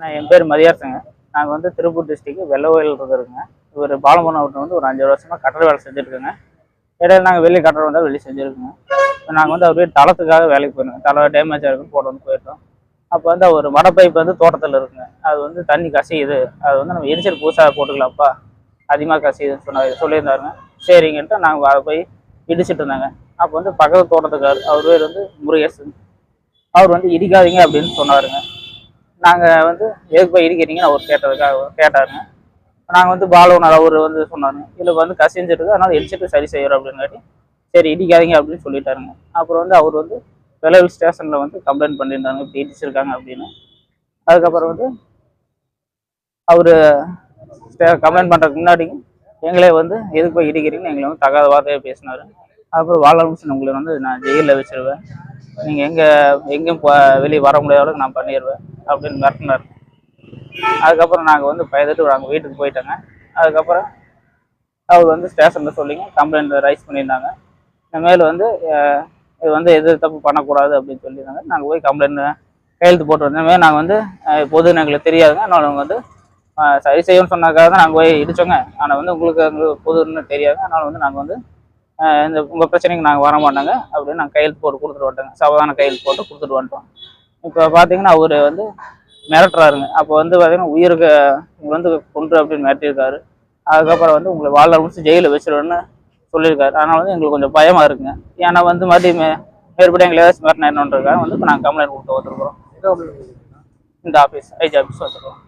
நான் என் பேர் மதியாசங்க. நாங்கள் வந்து திருப்பூர் டிஸ்ட்ரிக்ட் வெள்ளவயல் இருக்கிறோங்க ஒரு பாலமன வீட்டில் வந்து ஒரு அஞ்சு வருஷமாக கட்டட வேலை செஞ்சுருக்கோங்க இடையில நாங்கள் வெளியே கட்டடம் வந்தால் வெளியே செஞ்சுருக்கோங்க. இப்போ நாங்கள் வந்து அப்படியே தளத்துக்காக வேலைக்கு போயிருந்தோம் தலை டேமேஜ் இருக்குன்னு போட்டு போயிட்டோம். அப்போ வந்து ஒரு மட பைப் வந்து தோட்டத்தில் இருக்குங்க. அது வந்து தண்ணி கசியுது. அது வந்து நம்ம எரிச்சல் புதுசாக போட்டுக்கலாம்ப்பா. அதிகமாக கசியுதுன்னு சொன்னாங்க சொல்லியிருந்தாருங்க. சரிங்கன்ட்டு நாங்கள் அதை போய் இடிச்சிட்டு இருந்தாங்க. அப்போ வந்து பக்கத்து தோட்டத்துக்கார் அவர் பேர் வந்து முருகேசன். அவர் வந்து இடிக்காதீங்க அப்படின்னு சொன்னாருங்க. நாங்கள் வந்து எதுக்கு போய் இடிக்கிறீங்கன்னு அவர் கேட்டதுக்காக கேட்டாருங்க. நாங்கள் வந்து பாலவனர் அவர் வந்து சொன்னாருங்க. இதில் வந்து கசிஞ்சிருக்கு அதனால் எரிச்சிட்டு சரி செய்கிறோம் அப்படின்னாட்டி சரி இடிக்காதீங்க அப்படின்னு சொல்லிட்டாருங்க. அப்புறம் வந்து அவர் வந்து விளைவில் ஸ்டேஷனில் வந்து கம்ப்ளைண்ட் பண்ணியிருந்தாங்க. இப்படி இடிச்சிருக்காங்க அப்படின்னு. அதுக்கப்புறம் வந்து அவர் கம்ப்ளைண்ட் பண்ணுறதுக்கு முன்னாடி எங்களே வந்து எதுக்கு போய் இடிக்கிறீங்கன்னு எங்களை வந்து தகாத வார்த்தையாக பேசினார். அப்புறம் வாழமிஷன் உங்களை வந்து நான் ஜெயிலில் வச்சிருவேன். நீங்கள் எங்கே எங்கேயும் வெளியே வர முடியாத அளவுக்கு நான் பண்ணிடுவேன் அப்படின்னு மிரட்டினார். அதுக்கப்புறம் நாங்கள் வந்து பயந்துட்டு நாங்கள் வீட்டுக்கு போயிட்டோங்க. அதுக்கப்புறம் அவர் வந்து ஸ்டேஷனில் சொல்லிங்க கம்ப்ளைண்ட் ரைஸ் பண்ணியிருந்தாங்க. இனிமேல் வந்து இது வந்து எது தப்பு பண்ணக்கூடாது அப்படின்னு சொல்லியிருந்தாங்க. நாங்கள் போய் கம்ப்ளைண்ட் கையெழுத்து போட்டு வந்தோமே. நாங்கள் வந்து பொதுன்னு எங்களுக்கு தெரியாதுங்க. அதனால அவங்க வந்து சரி செய்யணும்னு சொன்னாக்காக தான் நாங்கள் போய் இடித்தோங்க ஆனால் வந்து உங்களுக்கு எங்களுக்கு பொதுன்னு தெரியாது. அதனால வந்து நாங்கள் வந்து இந்த உங்கள் பிரச்சனைக்கு நாங்கள் வர மாட்டோங்க அப்படின்னு நாங்கள் கையெழுத்து போட்டு கொடுத்துட்டு வந்துட்டோங்க. சாவதான கையெழுத்து போட்டு கொடுத்துட்டு வந்துட்டோம். இப்போ பார்த்தீங்கன்னா அவர் வந்து மிரட்டுறாருங்க. அப்போ வந்து பார்த்தீங்கன்னா உயிருக்கு உங்களை வந்து கொன்று அப்படின்னு மிரட்டியிருக்காரு. அதுக்கப்புறம் வந்து உங்களை வாழ்ற முடிச்சு ஜெயிலில் வச்சிருவேன்னு சொல்லியிருக்காரு. அதனால வந்து எங்களுக்கு கொஞ்சம் பயமா இருக்குங்க. ஏன்னா வந்து மறுபடியும் மேற்படி எங்களை ஏதாச்சும் மிரட்டினா என்னன்றதுக்காக வந்து இப்போ நாங்கள் கம்ப்ளைண்ட் கொடுத்து வந்துருக்குறோம். இந்த ஆஃபீஸ் ஐஜி ஆஃபீஸ் வந்துருக்கோம்.